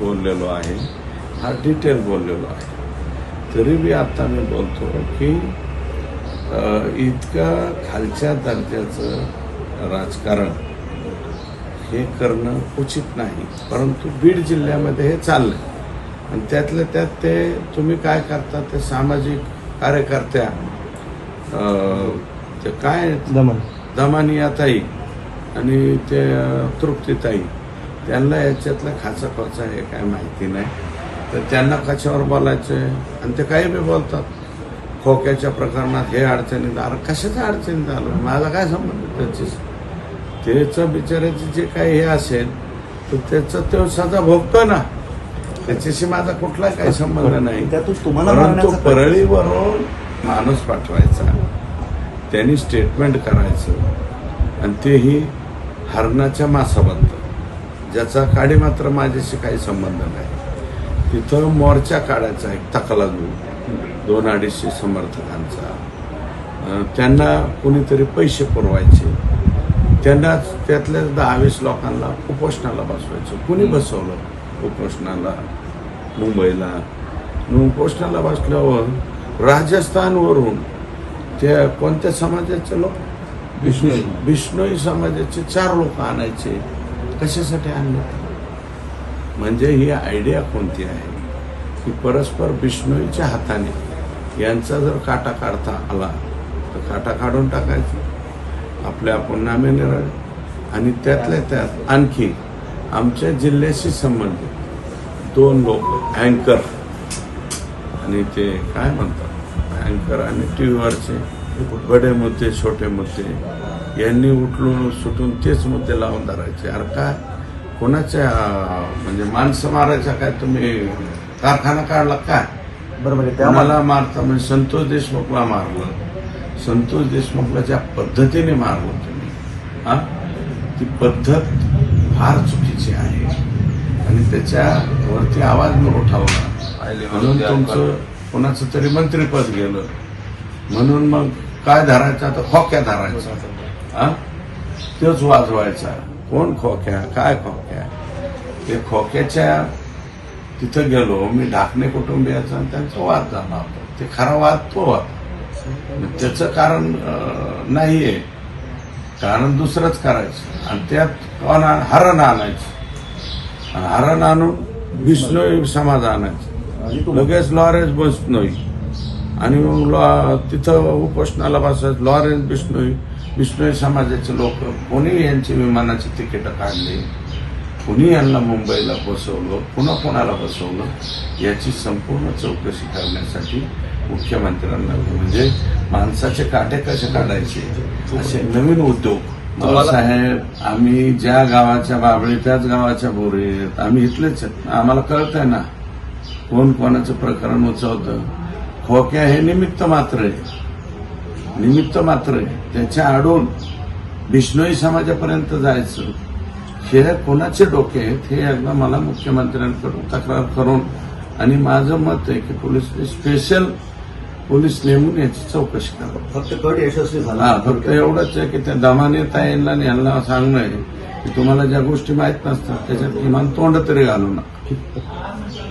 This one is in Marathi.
बोललेलो आहे फार डिटेल बोललेलो आहे. तरी बी आता मी बोलतो की इतकं खालच्या दर्जाचं राजकारण हे करणं उचित नाही. परंतु बीड जिल्ह्यामध्ये हे चाललंय. आणि त्यातल्या त्यात ते तुम्ही काय करता ते सामाजिक कार्यकर्त्या ते काय? दमन. दमानियाताई आणि ते तृप्तीताई. त्यांना याच्यातला खाचा खोचा हे काय माहिती नाही. तर त्यांना कशावर बोलायचं आणि ते काही बी बोलतात. खोक्याच्या प्रकरणात हे अडचणीत आलं. कशाच्या अडचणीत आलं? माझा काय संबंध त्याची त्याचं बिचाराचं जे काही हे असेल तर त्याचं तो सजा भोगतो ना. त्याच्याशी माझा कुठला काही संबंध नाही. त्यातून तुम्हाला परंतु परळीवरून माणूस पाठवायचा. त्यांनी स्टेटमेंट करायचं. आणि तेही हरणाच्या मासाबद्दल. ज्याचा काडी मात्र माझ्याशी काही संबंध नाही. तिथं मोर्चा काढायचा एक तकलादू दोन अडीचशे समर्थकांचा. त्यांना कोणीतरी पैसे पुरवायचे. त्यांना त्यातल्या दहा वीस लोकांना उपोषणाला बसवायचं. कुणी बसवलं उपोषणाला? मुंबईला. उपोषणाला बसल्यावर राजस्थानवरून त्या कोणत्या समाजाचे लोक? बिष्णोई. बिष्णोई समाजाचे चार लोक आणायचे. कशासाठी आणले? म्हणजे ही आयडिया कोणती आहे? की परस्पर बिष्णोईच्या हाताने यांचा जर काटा काढता आला तर काटा काढून टाकायचा. आपल्या आपण नामे निराळे आणि त्यातल्या त्यात आणखी आमच्या जिल्ह्याशी संबंधित दोन लोक अँकर आणि ते काय म्हणतात? अँकर आणि टी व्हीवरचे बडे मुद्दे छोटे मुद्दे. यांनी उठलून सुटून तेच मुद्दे लावून धरायचे. अरे काय? कोणाच्या म्हणजे माणसं मारायचा काय तुम्ही? कारखाना काढला काय बरोबर आहे. त्या कोणाला मारता म्हणजे संतोष देशमुखला मारलं. संतोष देशमुखला ज्या पद्धतीने मारलं तुम्ही. हा? ती पद्धत फार चुकीची आहे. आणि त्याच्यावरती आवाज मी उठावला. म्हणून तुमचं कोणाचं तरी मंत्रीपद गेलं. म्हणून मग काय धरायचं? आता खोक्या धरायचा. तोच वाजवायचा. कोण खोक्या? काय खोक्या? ते खोक्याच्या तिथं गेलो. मी ढाकणे कुटुंबियाचा आणि त्यांचा वाद झाला होता. ते खरा वाद तो होता. त्याचं कारण नाहीये. कारण दुसरंच करायचं. आणि त्यात कोण हरण आणायचं. आणि हरण आणून बिष्णोई समाज आणायचं. आणि लगेच लॉरेन्स बिष्णोई आणि मग लॉ तिथं उपोषणाला बसायचं. लॉरेन्स बिष्णोई बिष्णोई समाजाचे लोक. कोणी यांची विमानाची तिकीटं काढली कुणी यांना मुंबईला बसवलं पुन्हा कोणाला बसवलं याची संपूर्ण चौकशी करण्यासाठी मुख्यमंत्र्यांना म्हणजे माणसाचे काटे कसे काढायचे? असे नवीन उद्योग. अहो साहेब आम्ही ज्या गावाच्या बाबळी त्याच गावाच्या बोरीत आम्ही इथलेच. आम्हाला कळत आहे ना कोण कोणाचं प्रकरण उचवतं? खोक्या हे निमित्त मात्र आहे. निमित्त मात्र त्याच्या आडून बिष्णोई समाजापर्यंत जायचं. हे कोणाचे डोके आहेत हे एकदा मला मुख्यमंत्र्यांकडून तक्रार करून आणि माझं मत आहे की पोलीस स्पेशल पोलीस नेमून याची चौकशी करावी फक्त कट यशस्वी झाला. फक्त एवढंच आहे की त्या दमाने ताईंना आणि यांना सांगणं आहे की तुम्हाला ज्या गोष्टी माहीत नसतात त्याच्यात किमान तोंड तरी घालू नका.